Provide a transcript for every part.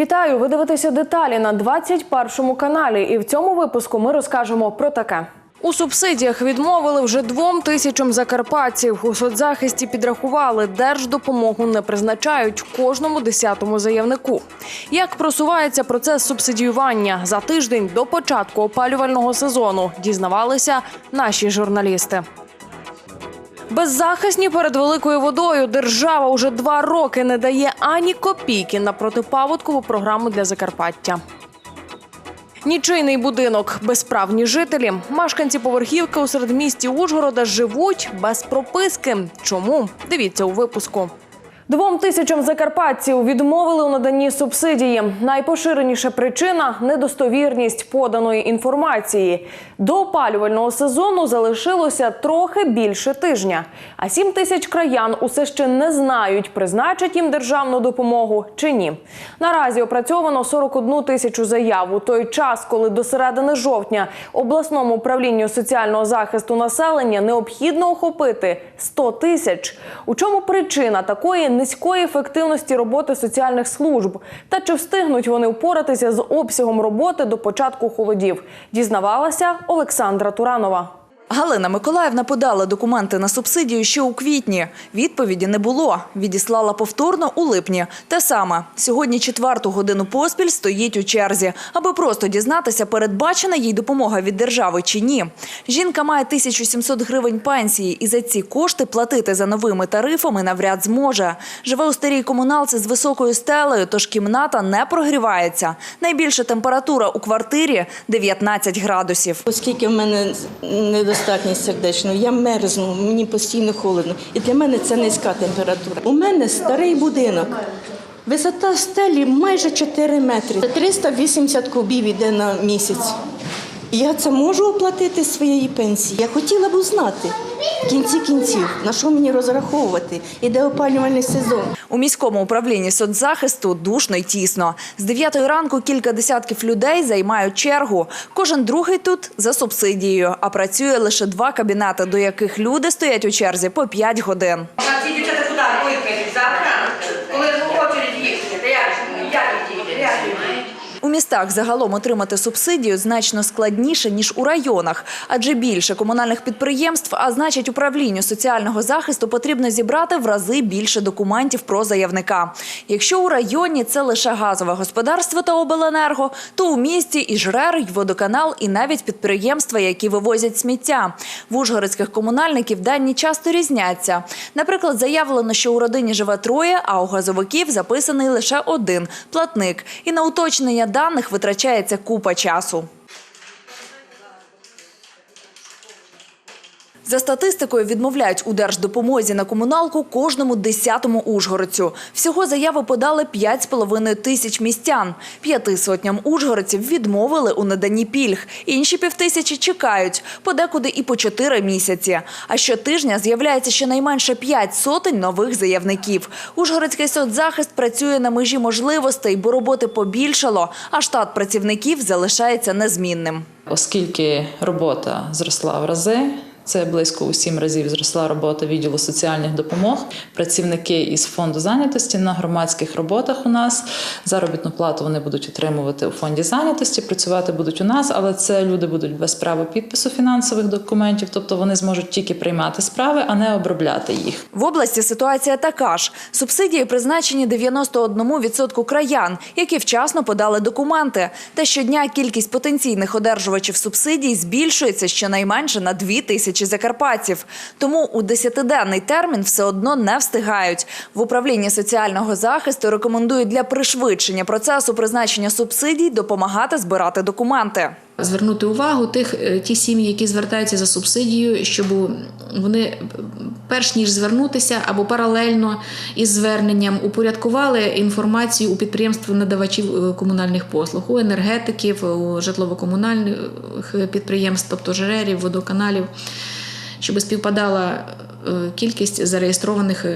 Вітаю! Ви дивитеся деталі на 21 каналі. І в цьому випуску ми розкажемо про таке. У субсидіях відмовили вже двом тисячам закарпатців. У соцзахисті підрахували, держдопомогу не призначають кожному десятому заявнику. Як просувається процес субсидіювання за тиждень до початку опалювального сезону, дізнавалися наші журналісти. Беззахисні перед великою водою держава уже два роки не дає ані копійки на протипаводкову програму для Закарпаття. Нічийний будинок, безправні жителі. Мешканці поверхівки у середмісті Ужгорода живуть без прописки. Чому? Дивіться у випуску. Двом тисячам закарпатців відмовили у наданні субсидії. Найпоширеніша причина недостовірність поданої інформації. До опалювального сезону залишилося трохи більше тижня. А сім тисяч краян усе ще не знають, призначать їм державну допомогу чи ні. Наразі опрацьовано 41 тисячу заяв у той час, коли до середини жовтня обласному управлінню соціального захисту населення необхідно охопити 100 тисяч. У чому причина такої низької ефективності роботи соціальних служб? Та чи встигнуть вони впоратися з обсягом роботи до початку холодів? Дізнавалася Олександра Туранова. Галина Миколаївна подала документи на субсидію ще у квітні. Відповіді не було. Відіслала повторно у липні. Те саме. Сьогодні четверту годину поспіль стоїть у черзі, аби просто дізнатися, передбачена їй допомога від держави чи ні. Жінка має 1700 гривень пенсії і за ці кошти платити за новими тарифами навряд зможе. Живе у старій комуналці з високою стелею, тож кімната не прогрівається. Найбільша температура у квартирі – 19 градусів. Оскільки в мене недостатність сердечного, я мерзну, мені постійно холодно. І для мене це низька температура. У мене старий будинок. Висота стелі майже 4 метри. 380 кубів іде на місяць. Я це можу оплатити з своєї пенсії. Я хотіла б узнати в кінці кінців, на що мені розраховувати. Іде опалювальний сезон. У міському управлінні соцзахисту душно й тісно. З 9 ранку кілька десятків людей займають чергу. Кожен другий тут за субсидією, а працює лише два кабінети, до яких люди стоять у черзі по 5 годин. Ці дівчата куди завтра? Коли в очередь їхати, як ж як їх діти, як їх діти? У містах загалом отримати субсидію значно складніше, ніж у районах, адже більше комунальних підприємств, а значить управлінню соціального захисту потрібно зібрати в рази більше документів про заявника. Якщо у районі це лише газове господарство та обленерго, то у місті і ЖРЕР, й водоканал, і навіть підприємства, які вивозять сміття. В ужгородських комунальників дані часто різняться. Наприклад, заявлено, що у родині живе троє, а у газовиків записаний лише один платник. І на уточнення даних витрачається купа часу. За статистикою відмовляють у держдопомозі на комуналку кожному десятому ужгородцю. Всього заяви подали 5,5 тисяч містян. П'яти сотням ужгородців відмовили у наданні пільг. Інші півтисячі чекають, подекуди і по чотири місяці. А щотижня з'являється щонайменше п'ять сотень нових заявників. Ужгородський соцзахист працює на межі можливостей, бо роботи побільшало, а штат працівників залишається незмінним. Оскільки робота зросла в рази, це близько у сім разів зросла робота відділу соціальних допомог. Працівники із фонду зайнятості на громадських роботах у нас заробітну плату вони будуть отримувати у фонді зайнятості, працювати будуть у нас, але це люди будуть без права підпису фінансових документів, тобто вони зможуть тільки приймати справи, а не обробляти їх. В області ситуація така ж. Субсидії призначені 91% краян, які вчасно подали документи. Та щодня кількість потенційних одержувачів субсидій збільшується щонайменше на 2 тисячі закарпатців. Тому у 10-денний термін все одно не встигають. В управлінні соціального захисту рекомендують для пришвидшення процесу призначення субсидій допомагати збирати документи. Звернути увагу тих е, ті сім'ї, які звертаються за субсидією, щоб вони перш ніж звернутися або паралельно із зверненням упорядкували інформацію у підприємств надавачів е, комунальних послуг, у енергетиків, у житлово-комунальних підприємств, тобто ЖРЕРів, водоканалів, щоб співпадала е, кількість зареєстрованих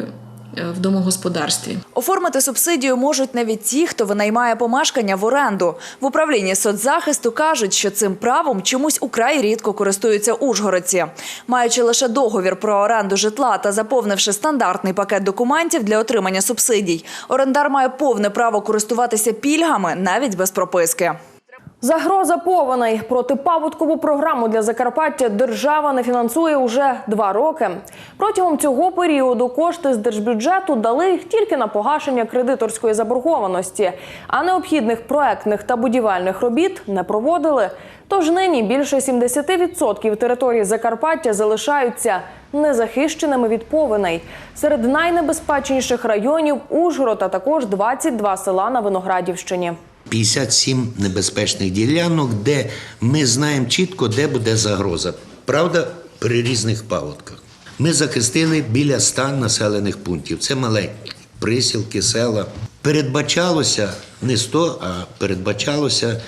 в домогосподарстві. Оформити субсидію можуть навіть ті, хто винаймає помешкання в оренду. В управлінні соцзахисту кажуть, що цим правом чомусь украй рідко користуються ужгородці. Маючи лише договір про оренду житла та заповнивши стандартний пакет документів для отримання субсидій, орендар має повне право користуватися пільгами навіть без прописки. Загроза повеней протипаводкову програму для Закарпаття держава не фінансує уже два роки. Протягом цього періоду кошти з держбюджету дали тільки на погашення кредиторської заборгованості, а необхідних проектних та будівельних робіт не проводили. Тож нині більше 70% території Закарпаття залишаються незахищеними від повеней. Серед найнебезпечніших районів Ужгород, а також 22 села на Виноградівщині. 57 небезпечних ділянок, де ми знаємо чітко, де буде загроза. Правда, при різних паводках. Ми захистили біля 100 населених пунктів. Це маленькі присілки, села. Передбачалося не 100, а передбачалося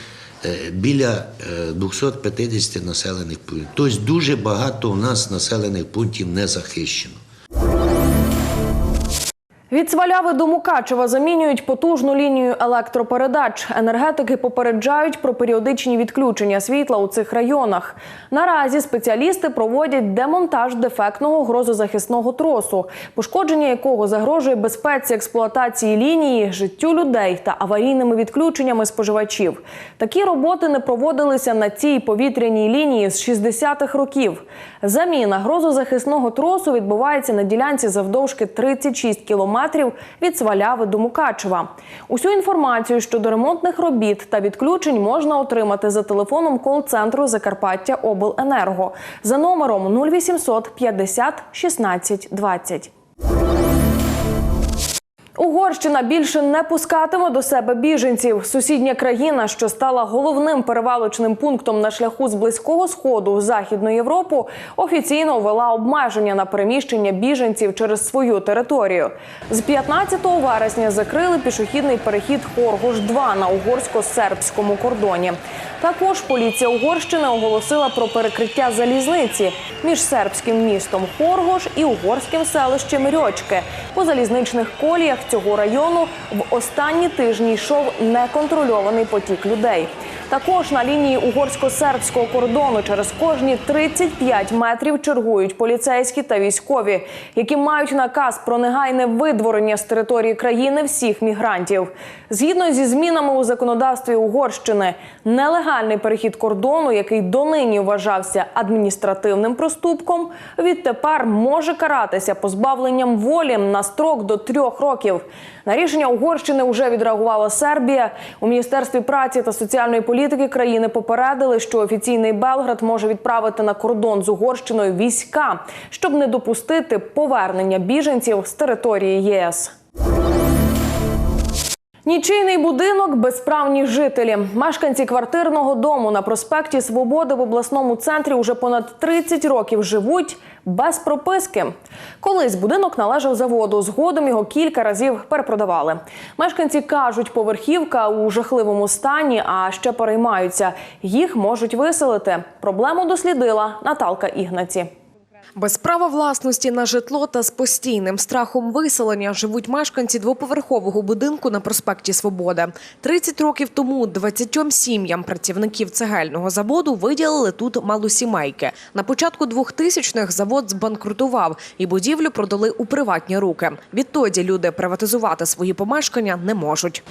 е, біля е, 250 населених пунктів. Тобто дуже багато у нас населених пунктів не захищено. Від Сваляви до Мукачева замінюють потужну лінію електропередач. Енергетики попереджають про періодичні відключення світла у цих районах. Наразі спеціалісти проводять демонтаж дефектного грозозахисного тросу, пошкодження якого загрожує безпеці експлуатації лінії, життю людей та аварійними відключеннями споживачів. Такі роботи не проводилися на цій повітряній лінії з 60-х років. Заміна грозозахисного тросу відбувається на ділянці завдовжки 36 кілометрів від Сваляви до Мукачева. Усю інформацію щодо ремонтних робіт та відключень можна отримати за телефоном кол-центру Закарпаття Обленерго за номером 0800 50 16 20. Угорщина більше не пускатиме до себе біженців. Сусідня країна, що стала головним перевалочним пунктом на шляху з близького сходу в західну Європу, офіційно ввела обмеження на переміщення біженців через свою територію. З 15 вересня закрили пішохідний перехід Хоргош 2 на угорсько-сербському кордоні. Також поліція Угорщини оголосила про перекриття залізниці між сербським містом Хоргош і угорським селищем Рьочки. По залізничних коліях цього району в останні тижні йшов неконтрольований потік людей. Також на лінії угорсько-сербського кордону через кожні 35 метрів чергують поліцейські та військові, які мають наказ про негайне видворення з території країни всіх мігрантів. Згідно зі змінами у законодавстві Угорщини, нелегальний перехід кордону, який донині вважався адміністративним проступком, відтепер може каратися позбавленням волі на строк до трьох років. На рішення Угорщини вже відреагувала Сербія. У міністерстві праці та соціальної політики країни попередили, що офіційний Белград може відправити на кордон з Угорщиною війська, щоб не допустити повернення біженців з території ЄС. Нічийний будинок, безправні жителі. Мешканці квартирного дому на проспекті Свободи в обласному центрі уже понад 30 років живуть без прописки. Колись будинок належав заводу. Згодом його кілька разів перепродавали. Мешканці кажуть, поверхівка у жахливому стані, а ще переймаються. Їх можуть виселити. Проблему дослідила Наталка Ігнаці. Без права власності на житло та з постійним страхом виселення живуть мешканці двоповерхового будинку на проспекті Свобода. 30 років тому 20 сім'ям працівників цегельного заводу виділили тут малосімейки. На початку 2000-х завод збанкрутував і будівлю продали у приватні руки. Відтоді люди приватизувати свої помешкання не можуть.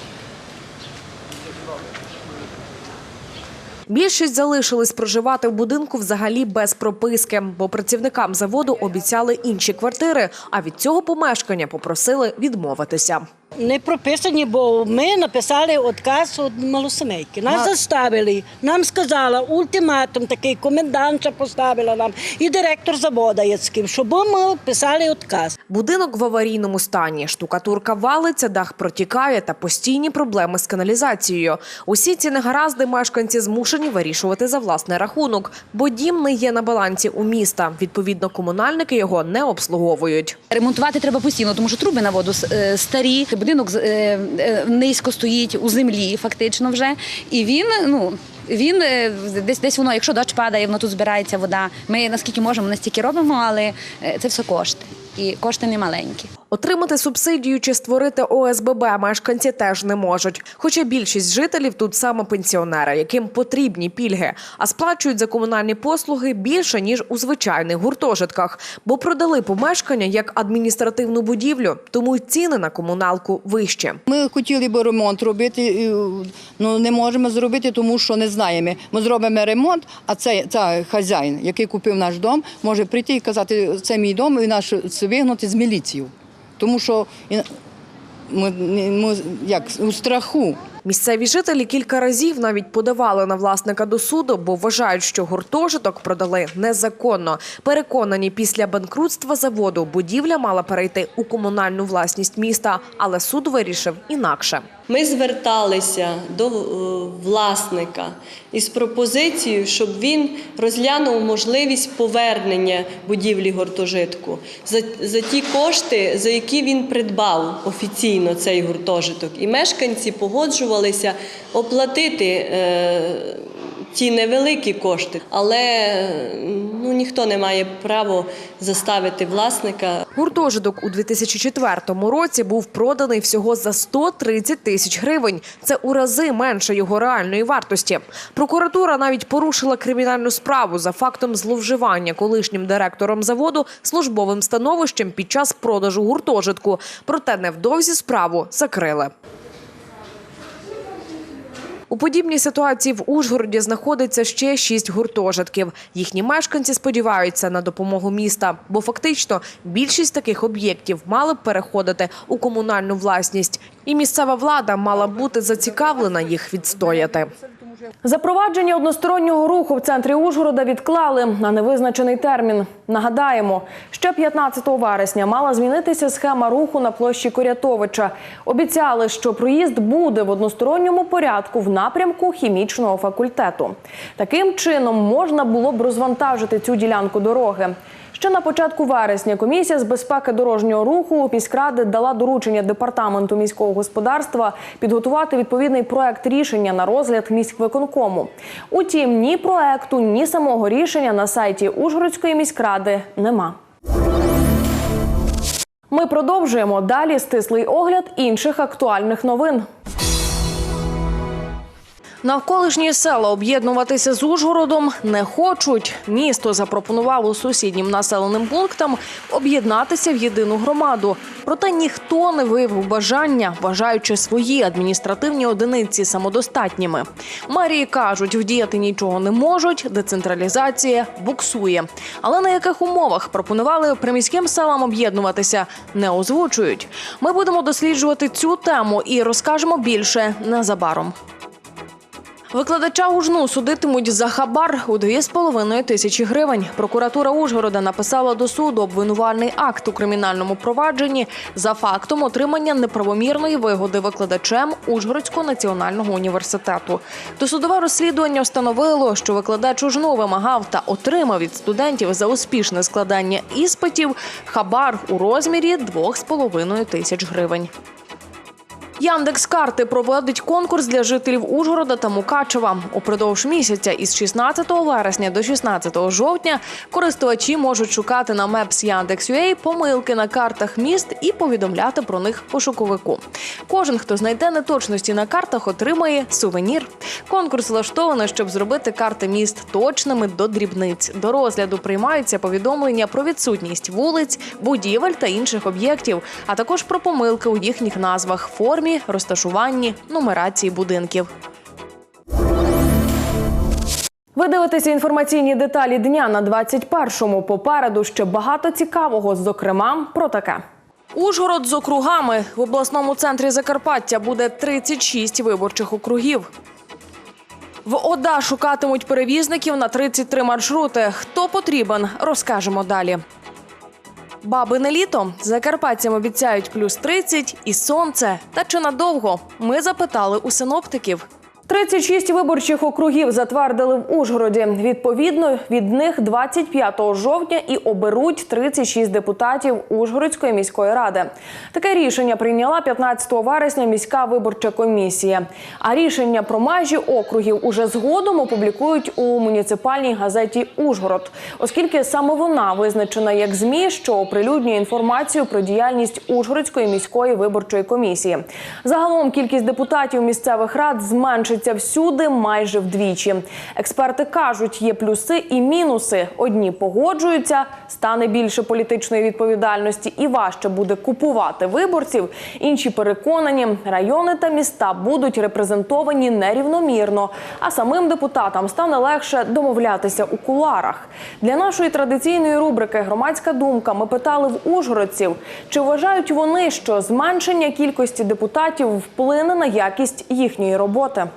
Більшість залишились проживати в будинку взагалі без прописки, бо працівникам заводу обіцяли інші квартири, а від цього помешкання попросили відмовитися. Не прописані, бо ми написали отказ від малосемейки. Нас заставили. Нам сказала ультиматум, такий комендантша поставила нам і директор заводу Яцьків, щоб ми писали отказ. Будинок в аварійному стані. Штукатурка валиться, дах протікає та постійні проблеми з каналізацією. Усі ці негаразди мешканці змушені вирішувати за власний рахунок, бо дім не є на балансі у міста. Відповідно, комунальники його не обслуговують. Ремонтувати треба постійно, тому що труби на воду е, старі, будинок е, е, низько стоїть у землі, фактично вже. І він, ну. Він е, десь десь воно, якщо дощ падає, воно тут збирається вода. Ми наскільки можемо, настільки робимо, але це все кошти. І кошти не маленькі. Отримати субсидію чи створити ОСББ мешканці теж не можуть. Хоча більшість жителів тут саме пенсіонери, яким потрібні пільги, а сплачують за комунальні послуги більше ніж у звичайних гуртожитках, бо продали помешкання як адміністративну будівлю, тому й ціни на комуналку вищі. Ми хотіли б ремонт робити, але не можемо зробити, тому що не знаємо. Ми зробимо ремонт, а цей, цей хазяїн, який купив наш дом, може прийти і казати, це мій дом, і це вигнати з міліцією. Тому що ми, ми як, у страху. Місцеві жителі кілька разів навіть подавали на власника до суду, бо вважають, що гуртожиток продали незаконно. Переконані, після банкрутства заводу будівля мала перейти у комунальну власність міста, але суд вирішив інакше. Ми зверталися до е, власника із пропозицією, щоб він розглянув можливість повернення будівлі гуртожитку за, за ті кошти, за які він придбав офіційно цей гуртожиток. І мешканці погоджувалися оплатити. Е, Ті невеликі кошти, але ну ніхто не має права заставити власника Гуртожиток у 2004 році був проданий всього за 130 тисяч гривень. Це у рази менше його реальної вартості. Прокуратура навіть порушила кримінальну справу за фактом зловживання колишнім директором заводу службовим становищем під час продажу гуртожитку. Проте невдовзі справу закрили. У подібній ситуації в Ужгороді знаходиться ще шість гуртожитків. Їхні мешканці сподіваються на допомогу міста, бо фактично більшість таких об'єктів мали б переходити у комунальну власність, і місцева влада мала бути зацікавлена їх відстояти. Запровадження одностороннього руху в центрі Ужгорода відклали на невизначений термін. Нагадаємо, ще 15 вересня мала змінитися схема руху на площі Корятовича. Обіцяли, що проїзд буде в односторонньому порядку в напрямку хімічного факультету. Таким чином можна було б розвантажити цю ділянку дороги. Ще на початку вересня комісія з безпеки дорожнього руху міськради дала доручення департаменту міського господарства підготувати відповідний проект рішення на розгляд міськвиконкому. Утім, ні проекту, ні самого рішення на сайті Ужгородської міськради нема. Ми продовжуємо далі стислий огляд інших актуальних новин. Навколишні села об'єднуватися з Ужгородом не хочуть. Місто запропонувало сусіднім населеним пунктам об'єднатися в єдину громаду. Проте ніхто не виявив бажання, вважаючи свої адміністративні одиниці самодостатніми. Мерії кажуть, вдіяти нічого не можуть, децентралізація буксує. Але на яких умовах пропонували приміським селам об'єднуватися, не озвучують. Ми будемо досліджувати цю тему і розкажемо більше незабаром. Викладача ужну судитимуть за хабар у 2,5 тисячі гривень. Прокуратура Ужгорода написала до суду обвинувальний акт у кримінальному провадженні за фактом отримання неправомірної вигоди викладачем Ужгородського національного університету. Досудове розслідування встановило, що викладач ужну вимагав та отримав від студентів за успішне складання іспитів хабар у розмірі 2,5 тисяч гривень. Яндекс карти проводить конкурс для жителів Ужгорода та Мукачева. Упродовж місяця із 16 вересня до 16 жовтня користувачі можуть шукати на Maps Яндекс.UA помилки на картах міст і повідомляти про них пошуковику. Кожен, хто знайде неточності на картах, отримає сувенір. Конкурс влаштовано, щоб зробити карти міст точними до дрібниць. До розгляду приймаються повідомлення про відсутність вулиць, будівель та інших об'єктів, а також про помилки у їхніх назвах, формі, розташуванні, нумерації будинків. Ви дивитеся інформаційні деталі дня на 21-му. Попереду ще багато цікавого, зокрема про таке. Ужгород з округами в обласному центрі Закарпаття буде 36 виборчих округів. В ОДА шукатимуть перевізників на 33 маршрути. Хто потрібен, розкажемо далі. Бабине літо закарпатцям обіцяють плюс 30 і сонце. Та чи надовго? Ми запитали у синоптиків. 36 виборчих округів затвердили в Ужгороді. Відповідно, від них 25 жовтня і оберуть 36 депутатів Ужгородської міської ради. Таке рішення прийняла 15 вересня міська виборча комісія. А рішення про межі округів уже згодом опублікують у муніципальній газеті Ужгород, оскільки саме вона визначена як ЗМІ, що оприлюднює інформацію про діяльність Ужгородської міської виборчої комісії. Загалом кількість депутатів місцевих рад зменшиться всюди майже вдвічі. Експерти кажуть, є плюси і мінуси. Одні погоджуються, стане більше політичної відповідальності і важче буде купувати виборців. Інші переконані, райони та міста будуть репрезентовані нерівномірно, а самим депутатам стане легше домовлятися у кулуарах. Для нашої традиційної рубрики Громадська думка ми питали в ужгородців, чи вважають вони, що зменшення кількості депутатів вплине на якість їхньої роботи.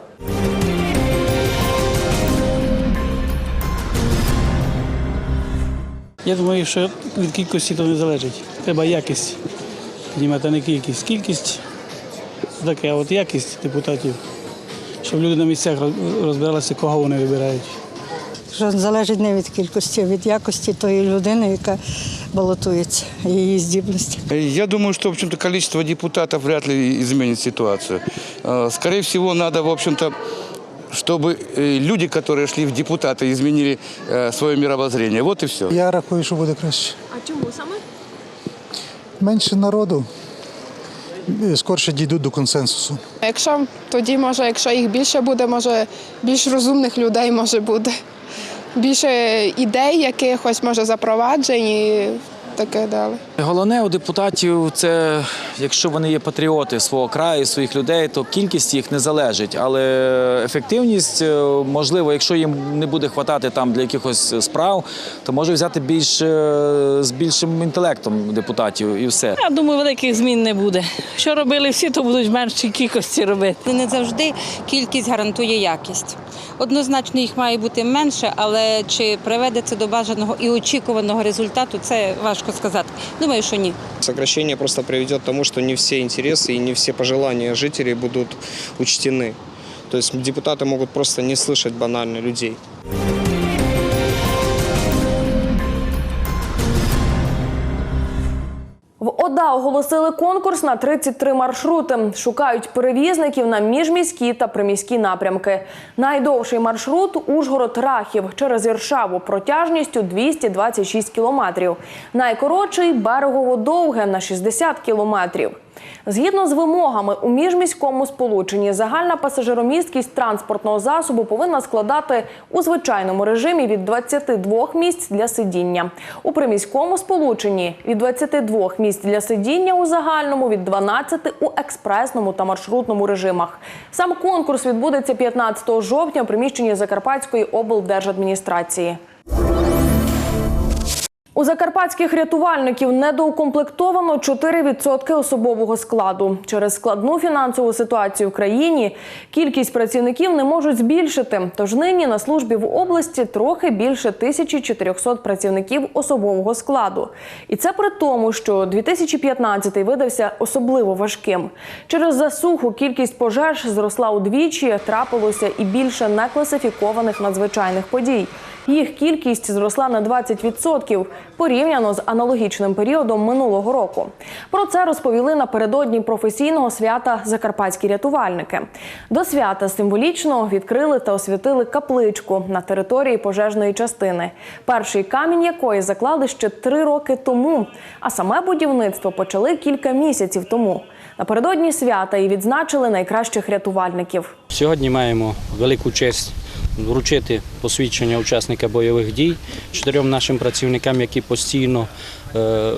Я думаю, що від кількості то не залежить. Треба якість піднімати, а не кількість. Кількість таке, а от якість депутатів, щоб люди на місцях розбиралися, кого вони вибирають Що залежить не від кількості, а від якості тої людини, яка балотується, і її здібності. Я думаю, что, в общем-то, количество депутатов вряд ли изменит ситуацию. Э, Скорее всего, надо, в общем-то, чтобы э, люди, которые шли в депутаты, изменили э, свое мировоззрение. Вот и все. Я рахую, що буде краще. А чому саме? Менше народу, е, скорше дійдуть до консенсусу. Якщо тоді може, якщо їх більше буде, може більш розумних людей може буде. Більше ідей якихось, може, запроваджень таке далі. Головне у депутатів це, якщо вони є патріоти свого краю, своїх людей, то кількість їх не залежить. Але ефективність, е, можливо, якщо їм не буде хватати там для якихось справ, то може взяти більш е, з більшим інтелектом депутатів і все. Я думаю, великих змін не буде. Що робили всі, то будуть в меншій кількості робити. Не завжди кількість гарантує якість. Однозначно їх має бути менше, але чи приведе це до бажаного і очікуваного результату, це важко сказати. Думаю, що ні. Сокращение просто приведет к тому, что не все интересы и не все пожелания жителей будут учтены. То есть депутаты могут просто не слышать банально людей. ОДА оголосили конкурс на 33 маршрути. Шукають перевізників на міжміські та приміські напрямки. Найдовший маршрут Ужгород-Рахів через Іршаву протяжністю 226 кілометрів. Найкоротший берегово-довге на 60 кілометрів. Згідно з вимогами у міжміському сполученні, загальна пасажиромісткість транспортного засобу повинна складати у звичайному режимі від 22 місць для сидіння. У приміському сполученні від 22 місць для сидіння у загальному, від 12 у експресному та маршрутному режимах. Сам конкурс відбудеться 15 жовтня у приміщенні Закарпатської облдержадміністрації. У закарпатських рятувальників недоукомплектовано 4% особового складу. Через складну фінансову ситуацію в країні кількість працівників не можуть збільшити. Тож нині на службі в області трохи більше 1400 працівників особового складу. І це при тому, що 2015 видався особливо важким. Через засуху кількість пожеж зросла удвічі, трапилося і більше некласифікованих надзвичайних подій. Їх кількість зросла на 20% порівняно з аналогічним періодом минулого року. Про це розповіли напередодні професійного свята закарпатські рятувальники. До свята символічно відкрили та освятили капличку на території пожежної частини. Перший камінь якої заклали ще три роки тому. А саме будівництво почали кілька місяців тому. Напередодні свята і відзначили найкращих рятувальників. Сьогодні маємо велику честь вручити посвідчення учасника бойових дій чотирьом нашим працівникам, які постійно е,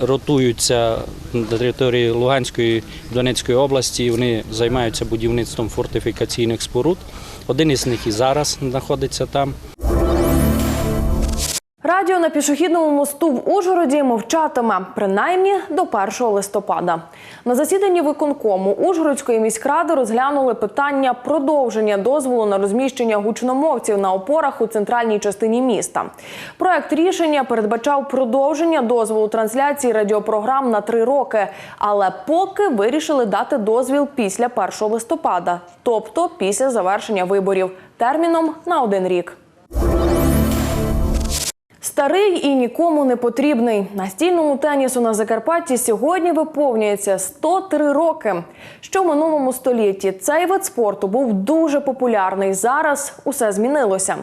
ротуються на території Луганської і Донецької області. Вони займаються будівництвом фортифікаційних споруд. Один із них і зараз знаходиться там. Радіо на пішохідному мосту в Ужгороді мовчатиме принаймні до 1 листопада. На засіданні виконкому Ужгородської міськради розглянули питання продовження дозволу на розміщення гучномовців на опорах у центральній частині міста. Проект рішення передбачав продовження дозволу трансляції радіопрограм на три роки, але поки вирішили дати дозвіл після 1 листопада, тобто після завершення виборів, терміном на один рік. Старий і нікому не потрібний. Настільному тенісу на Закарпатті сьогодні виповнюється 103 роки. Що в минулому столітті цей вид спорту був дуже популярний. Зараз усе змінилося.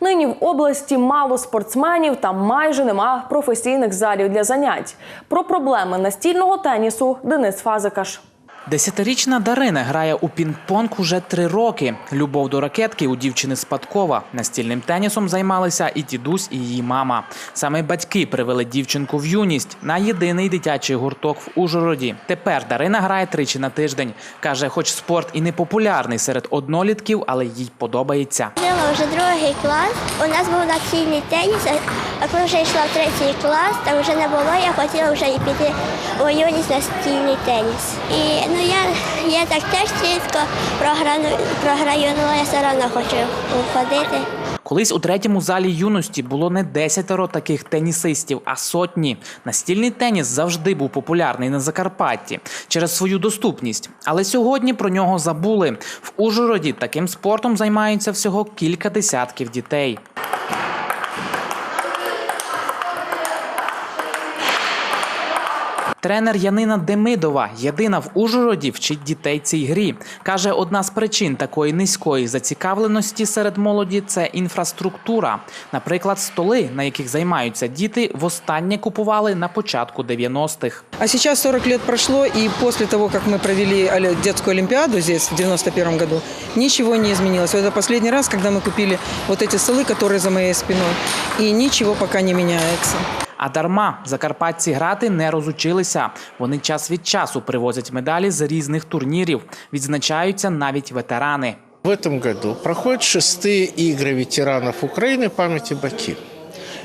Нині в області мало спортсменів та майже нема професійних залів для занять. Про проблеми настільного тенісу Денис Фазикаш. Десятирічна Дарина грає у пінг-понг уже три роки. Любов до ракетки у дівчини спадкова. Настільним тенісом займалися і дідусь, і її мама. Саме батьки привели дівчинку в юність на єдиний дитячий гурток в Ужгороді. Тепер Дарина грає тричі на тиждень. каже, хоч спорт і не популярний серед однолітків, але їй подобається. Ходила вже другий клас. У нас був настільний теніс, а коли вже йшла в третій клас, там вже не було, я хотіла вже і піти у юність настільний теніс. І ну я, я так теж рідко програю, програю, але я все одно хочу ходити. Колись у третьому залі юності було не десятеро таких тенісистів, а сотні. Настільний теніс завжди був популярний на Закарпатті через свою доступність. Але сьогодні про нього забули. В Ужгороді таким спортом займаються всього кілька десятків дітей. Тренер Янина Демидова, єдина в Ужгороді, вчить дітей цій грі. Каже, одна з причин такої низької зацікавленості серед молоді це інфраструктура. Наприклад, столи, на яких займаються діти, востаннє купували на початку 90-х. А сейчас 40 лет прошло, и после того, как мы провели оли- детскую олимпиаду здесь в 91 году, ничего не изменилось. Вот Это последний раз, когда мы купили вот эти столы, которые за моей спиной, и ничего пока не меняется. А дарма закарпатці грати не розучилися. Вони час від часу привозять медалі з різних турнірів. Відзначаються навіть ветерани. В этом году проходят шестые игры ветеранов Украины памяти Баки.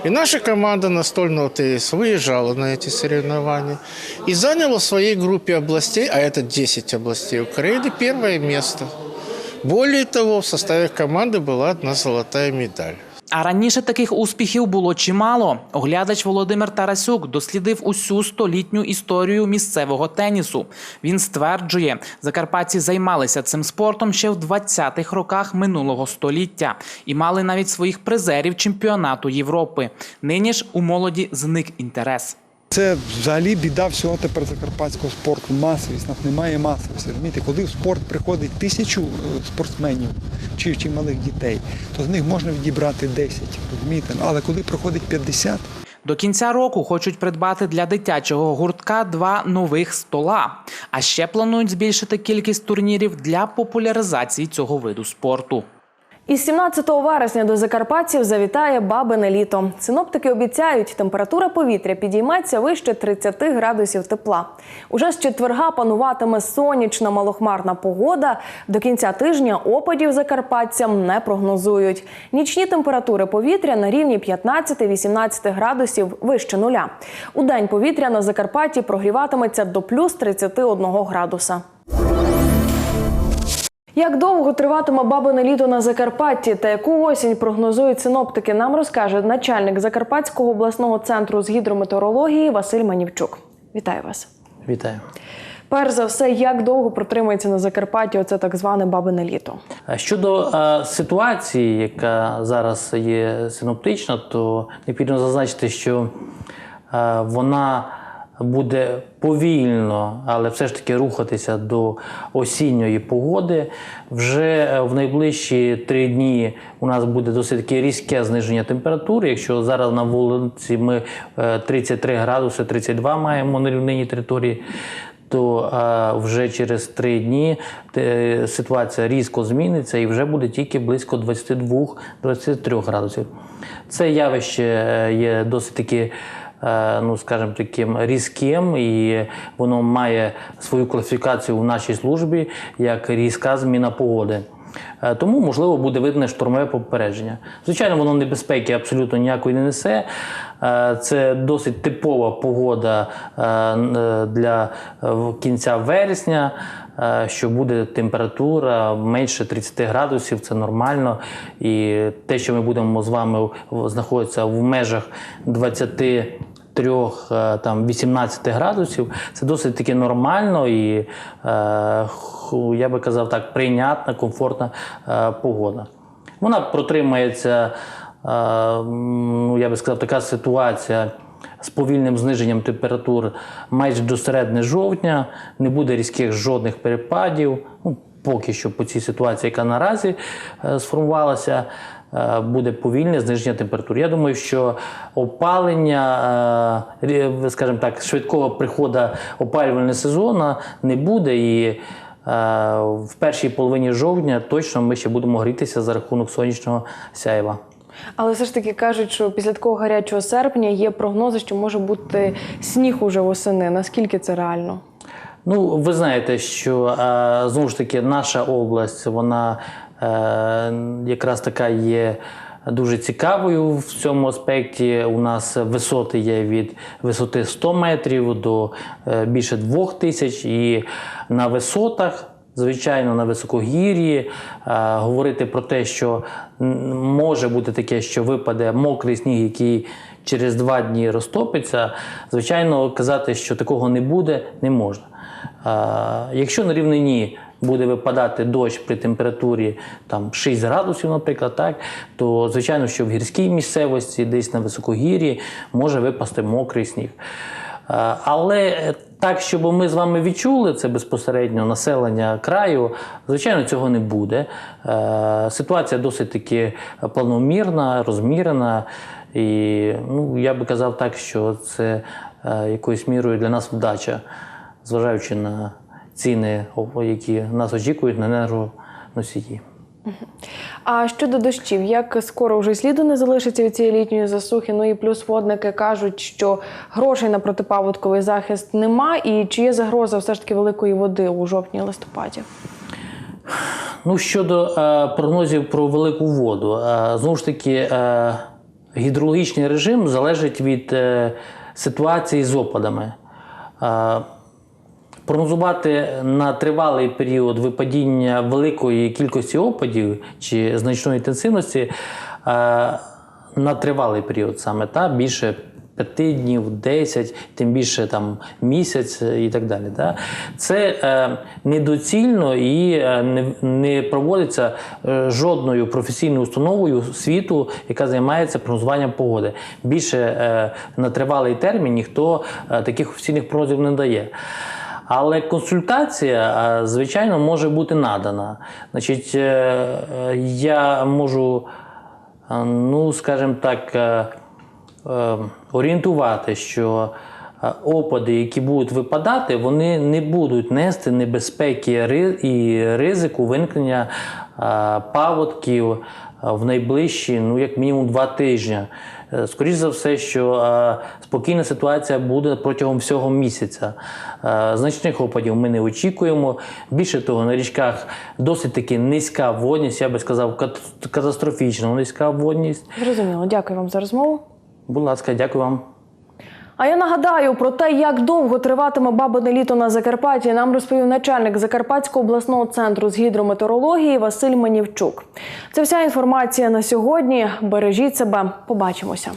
И наша команда настольного тенниса выезжала на эти соревнования и заняла в своей группе областей, а это 10 областей Украины, первое место. Более того, в составе команды была одна золотая медаль. А раніше таких успіхів було чимало. Оглядач Володимир Тарасюк дослідив усю столітню історію місцевого тенісу. Він стверджує, закарпатці займалися цим спортом ще в 20-х роках минулого століття і мали навіть своїх призерів чемпіонату Європи. Нині ж у молоді зник інтерес. Це взагалі біда всього тепер закарпатського спорту. Масовість. Нас немає масовості. Розумієте? Коли в спорт приходить тисячу е, спортсменів чи, чи малих дітей, то з них можна відібрати 10. Розумієте? Але коли проходить 50, До кінця року хочуть придбати для дитячого гуртка два нових стола. А ще планують збільшити кількість турнірів для популяризації цього виду спорту. Із 17 вересня до закарпатців завітає бабине літо. Синоптики обіцяють, температура повітря підійметься вище 30 градусів тепла. Уже з четверга пануватиме сонячна малохмарна погода. До кінця тижня опадів закарпатцям не прогнозують. Нічні температури повітря на рівні 15-18 градусів вище нуля. У день повітря на Закарпатті прогріватиметься до плюс 31 градуса. Як довго триватиме бабине літо на Закарпатті та яку осінь прогнозують синоптики, нам розкаже начальник Закарпатського обласного центру з гідрометеорології Василь Манівчук. Вітаю вас. Вітаю. Перш за все, як довго протримається на Закарпатті оце так зване бабине літо? Щодо е, ситуації, яка зараз є синоптична, то необхідно зазначити, що е, вона буде повільно, але все ж таки рухатися до осінньої погоди. Вже е, в найближчі три дні у нас буде досить таки різке зниження температури. Якщо зараз на вулиці ми е, 33 градуси 32 маємо на рівнині території, то е, вже через три дні е, ситуація різко зміниться і вже буде тільки близько 22-23 градусів. Це явище е, є досить таки. Е, Ну, скажімо, таким різким, і воно має свою класифікацію в нашій службі як різка зміна погоди. Е, Тому, можливо, буде видне штормове попередження. Звичайно, воно небезпеки абсолютно ніякої не несе. Е, Це досить типова погода для кінця вересня, що буде температура менше 30 градусів, це нормально. І те, що ми будемо з вами знаходитися в межах 20 трьох е, там 18 градусів це досить таки нормально і е, я би казав так, прийнятна, комфортна е, погода. Вона протримається, е, ну я би сказав, така ситуація. З повільним зниженням температур майже до середини жовтня не буде різких жодних перепадів. Ну, поки що по цій ситуації, яка наразі е, сформувалася, е, буде повільне зниження температур. Я думаю, що опалення, е, скажімо так, швидкого приходу опалювального сезону не буде. І в першій половині жовтня точно ми ще будемо грітися за рахунок сонячного сяєва. Але все ж таки кажуть, що після такого гарячого серпня є прогнози, що може бути сніг уже восени. Наскільки це реально? Ну, ви знаєте, що е, знову ж таки наша область, вона е, якраз така є дуже цікавою в цьому аспекті. У нас висоти є від висоти 100 метрів до е, більше 2 тисяч. І на висотах. Звичайно, на високогір'ї говорити про те, що може бути таке, що випаде мокрий сніг, який через два дні розтопиться. Звичайно, казати, що такого не буде, не можна. Е, Якщо на рівнині буде випадати дощ при температурі там 6 градусів, наприклад, так, то звичайно, що в гірській місцевості, десь на високогір'ї, може випасти мокрий сніг. Е, Але так, щоб ми з вами відчули це безпосередньо населення краю, звичайно, цього не буде. Е, Ситуація досить таки планомірна, розмірена. І ну, я би казав так, що це е, якоюсь мірою для нас вдача, зважаючи на ціни, які нас очікують на енергоносії. А щодо дощів, як скоро вже сліду не залишиться від цієї літньої засухи? Ну і плюс водники кажуть, що грошей на протипаводковий захист нема, і чи є загроза все ж таки великої води у жовтні-листопаді? Ну, щодо е, прогнозів про велику воду, е, знову ж таки, е, гідрологічний режим залежить від е, ситуації з опадами. Е, Прогнозувати на тривалий період випадіння великої кількості опадів чи значної інтенсивності е, на тривалий період саме та більше п'яти днів, 10, тим більше там місяць і так далі. Та? Це е, недоцільно і е, не, не проводиться е, жодною професійною установою світу, яка займається прогнозуванням погоди. Більше е, на тривалий термін ніхто е, таких офіційних прогнозів не дає. Але консультація, е, звичайно, може бути надана. Значить, е, е, я можу, ну, скажімо так, орієнтувати, що опади, які будуть випадати, вони не будуть нести небезпеки і ризику виникнення паводків в найближчі, ну, як мінімум, два тижні. Е, Скоріше за все, що е, спокійна ситуація буде протягом всього місяця. Е, Значних опадів ми не очікуємо. Більше того, на річках досить таки низька водність, я би сказав, кат- катастрофічно низька водність. Зрозуміло, дякую вам за розмову. Будь ласка, дякую вам. А я нагадаю про те, як довго триватиме бабине літо на Закарпатті, нам розповів начальник Закарпатського обласного центру з гідрометеорології Василь Манівчук. Це вся інформація на сьогодні. Бережіть себе, побачимося.